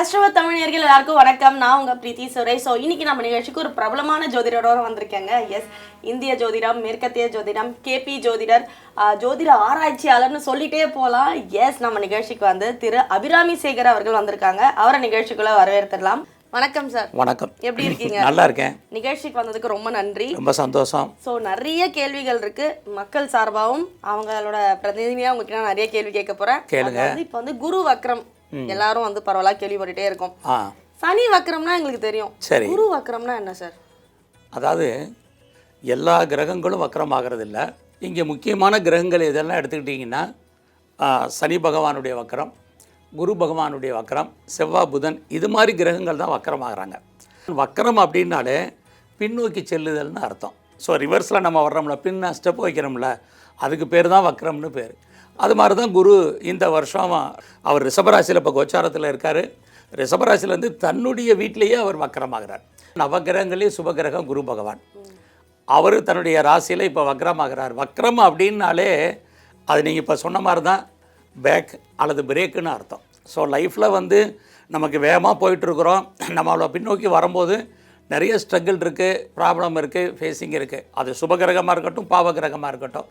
நேர்கள் எல்லாருக்கும் வணக்கம். நான் உங்க பிரீத்தி சுரேஷ். ஸோ இன்னைக்கு நம்ம நிகழ்ச்சிக்கு ஒரு பிரபலமான ஜோதிடரோட வந்திருக்கேங்க. எஸ் இந்திய ஜோதிடம் மேற்கத்திய ஜோதிடம் கேபி ஜோதிடர் ஜோதிட ஆராய்ச்சியாளர்னு சொல்லிட்டே போகலாம் எஸ் நம்ம நிகழ்ச்சிக்கு வந்து திரு அபிராமி சேகர் அவர்கள் வந்திருக்காங்க. அவரை நிகழ்ச்சிக்குள்ள வரவேற்றுடலாம் வணக்கம் சார் வணக்கம். எப்படி இருக்கீங்க? நல்லா இருக்கேன். நிகழ்ச்சிக்கு வந்ததுக்கு ரொம்ப நன்றி. ரொம்ப சந்தோஷம். ஸோ நிறைய கேள்விகள் இருக்கு. மக்கள் சார்பாகவும் அவங்களோட பிரதிநிதியாக உங்ககிட்ட நான் நிறைய கேள்வி கேட்க போறேன். கேளுங்க. இப்போ வந்து குரு வக்ரம் எல்லாரும் வந்து பரவலா கேள்விப்பட்டுட்டே இருக்கோம். சனி வக்ரம்னா எங்களுக்கு தெரியும். சரி. குரு வக்ரம்னா என்ன சார்? அதாவது எல்லா கிரகங்களும் வக்கரமாகிறது இல்லை இங்கே முக்கியமான கிரகங்கள் இதெல்லாம் எடுத்துக்கிட்டிங்கன்னா சனி பகவானுடைய வக்கரம் குரு பகவானுடைய வக்கரம் செவ்வாய் புதன் இது மாதிரி கிரகங்கள் தான் வக்கரமாகறாங்க வக்கரம் அப்படின்னாலே பின்னோக்கி செல்லுதல்னு அர்த்தம். ஸோ ரிவர்ஸில் நம்ம வர்றோம்ல பின்ன ஸ்டெப் வைக்கிறோம்ல அதுக்கு பேர் தான் வக்கரம்னு பேர். அது மாதிரி தான் குரு இந்த வருஷம் அவர் ரிஷபராசியில் இப்போ கோச்சாரத்தில் இருக்கார். ரிஷபராசிலேருந்து தன்னுடைய வீட்டிலேயே அவர் வக்கரமாகிறார். நவகிரகங்களே சுபகிரகம் குரு பகவான். அவர் தன்னுடைய ராசியில் இப்போ வக்ரமாகிறார் வக்ரம் அப்படின்னாலே அது நீங்கள் இப்போ சொன்ன மாதிரி தான் பேக் அல்லது பிரேக்குன்னு அர்த்தம். ஸோ லைஃப்பில் வந்து நமக்கு வேகமாக போயிட்டுருக்குறோம். நம்ம அவ்வளோ பின்னோக்கி வரும்போது நிறைய ஸ்ட்ரகிள் இருக்குது ப்ராப்ளம் இருக்குது ஃபேஸிங் இருக்குது அது சுபகிரகமாக இருக்கட்டும் பாவகிரகமாக இருக்கட்டும்.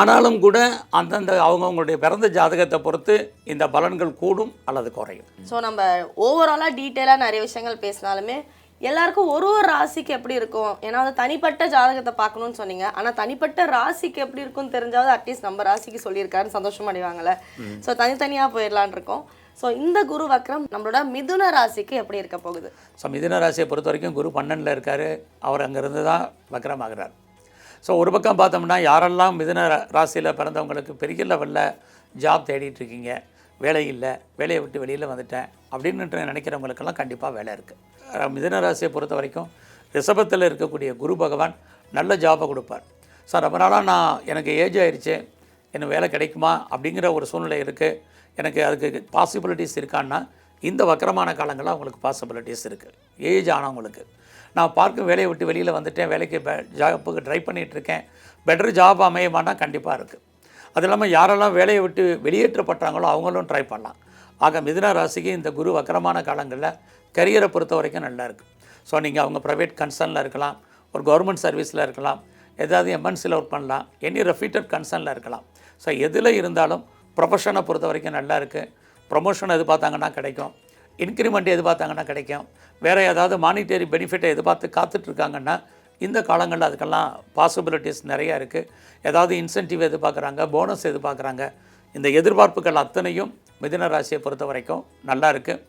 ஆனாலும் கூட அந்தந்த அவங்கவுங்களுடைய பிறந்த ஜாதகத்தை பொறுத்து இந்த பலன்கள் கூடும் அல்லது குறையும். ஸோ நம்ம ஓவராலாக டீட்டெயிலாக நிறைய விஷயங்கள் பேசினாலுமே எல்லாருக்கும் ஒரு ஒரு ராசிக்கு எப்படி இருக்கும்? ஏன்னா வந்து தனிப்பட்ட ஜாதகத்தை பார்க்கணும்னு சொன்னீங்க. ஆனால் தனிப்பட்ட ராசிக்கு எப்படி இருக்கும்னு தெரிஞ்சாவது அட்லீஸ்ட் நம்ம ராசிக்கு சொல்லியிருக்காருன்னு சந்தோஷம் அடைவாங்கல்ல. ஸோ தனித்தனியாக போயிடலான் இருக்கோம். ஸோ இந்த குரு வக்ரம் நம்மளோட மிதுன ராசிக்கு எப்படி இருக்க போகுது? ஸோ மிதுன ராசியை பொறுத்த வரைக்கும் குரு பன்னெண்டில் இருக்கார். அவர் அங்கேருந்து தான் வக்ரமாகிறார். ஸோ ஒரு பக்கம் பார்த்தோம்னா யாரெல்லாம் மிதுன ராசியில் பிறந்தவங்களுக்கு பெரிய லெவலில் ஜாப் தேடிட்டுருக்கீங்க வேலை இல்லை வேலையை விட்டு வெளியில் வந்துட்டேன் அப்படின்னு நினைக்கிறவங்களுக்கெல்லாம் கண்டிப்பாக வேலை இருக்குது மிதுன ராசியை பொறுத்த வரைக்கும் ரிஷபத்தில் இருக்கக்கூடிய குரு பகவான் நல்ல ஜாபை கொடுப்பார். சார் ரொம்ப நாளாக நான் எனக்கு ஏஜ் ஆயிடுச்சு எனக்கு வேலை கிடைக்குமா அப்படிங்கிற ஒரு சூழ்நிலை இருக்குது எனக்கு அதுக்கு பாசிபிலிட்டிஸ் இருக்கான்னா இந்த வக்கரமான காலங்களில் அவங்களுக்கு பாசிபிலிட்டிஸ் இருக்குது ஏஜ் ஆனவங்களுக்கு. நான் பார்க்கும் வேலையை விட்டு வெளியில் வந்துட்டேன் வேலைக்கு ஜாப்புக்கு ட்ரை பண்ணிகிட்ருக்கேன் பெட்டர் ஜாப் அமையமானா கண்டிப்பாக இருக்குது அது இல்லாமல் யாரெல்லாம் வேலையை விட்டு வெளியேற்றப்பட்டாங்களோ அவங்களும் ட்ரை பண்ணலாம். ஆக மிதுன ராசிக்கு இந்த குரு வக்கரமான காலங்களில் கரியரை பொறுத்த வரைக்கும் நல்லா இருக்குது ஸோ நீங்கள் அவங்க ப்ரைவேட் கன்சர்னில் இருக்கலாம் ஒரு கவர்மெண்ட் சர்வீஸில் இருக்கலாம் ஏதாவது எம்என்சியில் ஒர்க் பண்ணலாம் எனி ரெஃபீட்டட் கன்சர்னில் இருக்கலாம். ஸோ எதில் இருந்தாலும் ப்ரொஃபஷனை பொறுத்த வரைக்கும் நல்லா இருக்குது ப்ரொமோஷன் எதிர்பார்த்தாங்கன்னா கிடைக்கும். இன்க்ரிமெண்ட் எதிர்பார்த்தாங்கன்னா கிடைக்கும். வேறு ஏதாவது மானிட்டரி பெனிஃபிட்டை எதிர்பார்த்து காத்துட்ருக்காங்கன்னா இந்த காலங்களில் அதுக்கெல்லாம் பாசிபிலிட்டிஸ் நிறையா இருக்குது ஏதாவது இன்சென்டிவ் எதிர்பார்க்குறாங்க போனஸ் எதிர்பார்க்குறாங்க இந்த எதிர்பார்ப்புகள் அத்தனையும் மிதுன ராசியை பொறுத்த வரைக்கும் நல்லா இருக்குது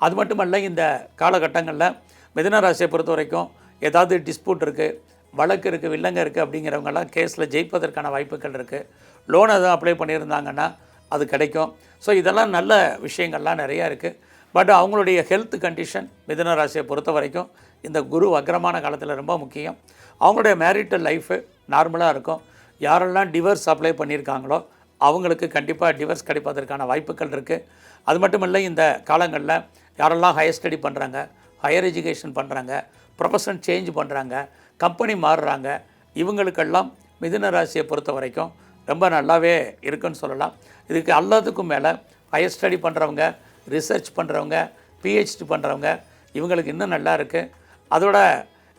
அது மட்டுமல்ல இந்த காலகட்டங்களில் மிதுன ராசியை பொறுத்த வரைக்கும் ஏதாவது டிஸ்பியூட் இருக்குது வழக்கு இருக்குது வில்லங்க இருக்குது அப்படிங்கிறவங்கெல்லாம் கேஸில் ஜெயிப்பதற்கான வாய்ப்புகள் இருக்குது லோன் எதுவும் அப்ளை பண்ணியிருந்தாங்கன்னா அது கிடைக்கும். ஸோ இதெல்லாம் நல்ல விஷயங்கள்லாம் நிறையா இருக்குது பட் அவங்களுடைய ஹெல்த் கண்டிஷன் மிதுன ராசியை பொறுத்த வரைக்கும் இந்த குரு அக்ரமான காலத்தில் ரொம்ப முக்கியம். அவங்களுடைய மேரிட்டல் லைஃபு நார்மலாக இருக்கும். யாரெல்லாம் டிவர்ஸ் அப்ளை பண்ணியிருக்காங்களோ அவங்களுக்கு கண்டிப்பாக டிவர்ஸ் கிடைப்பதற்கான வாய்ப்புகள் இருக்குது அது மட்டும் இல்லை இந்த காலங்களில் யாரெல்லாம் ஹையர் ஸ்டடி பண்ணுறாங்க ஹையர் எஜுகேஷன் பண்ணுறாங்க ப்ரொஃபஷன் சேஞ்ச் பண்ணுறாங்க கம்பெனி மாறுறாங்க இவங்களுக்கெல்லாம் மிதுன ராசியை பொறுத்த வரைக்கும் ரொம்ப நல்லாவே இருக்குன்னு சொல்லலாம். இதுக்கு எல்லாத்துக்கும் மேலே ஹையர் ஸ்டடி பண்ணுறவங்க ரிசர்ச் பண்ணுறவங்க பிஹெச்டி பண்ணுறவங்க இவங்களுக்கு இன்னும் நல்லா இருக்குது அதோட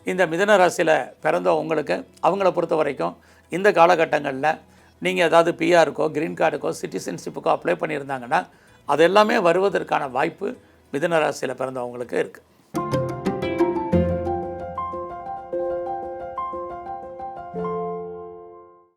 இந்த மிதன ராசியில் பிறந்த உங்களுக்கு அவங்கள பொறுத்த வரைக்கும் இந்த காலகட்டங்களில் நீங்கள் ஏதாவது பிஆருக்கோ க்ரீன் கார்டுக்கோ சிட்டிசன்ஷிப்புக்கோ அப்ளை பண்ணியிருந்தாங்கன்னா அது எல்லாமே வருவதற்கான வாய்ப்பு மிதன ராசியில் பிறந்தவங்களுக்கு இருக்குது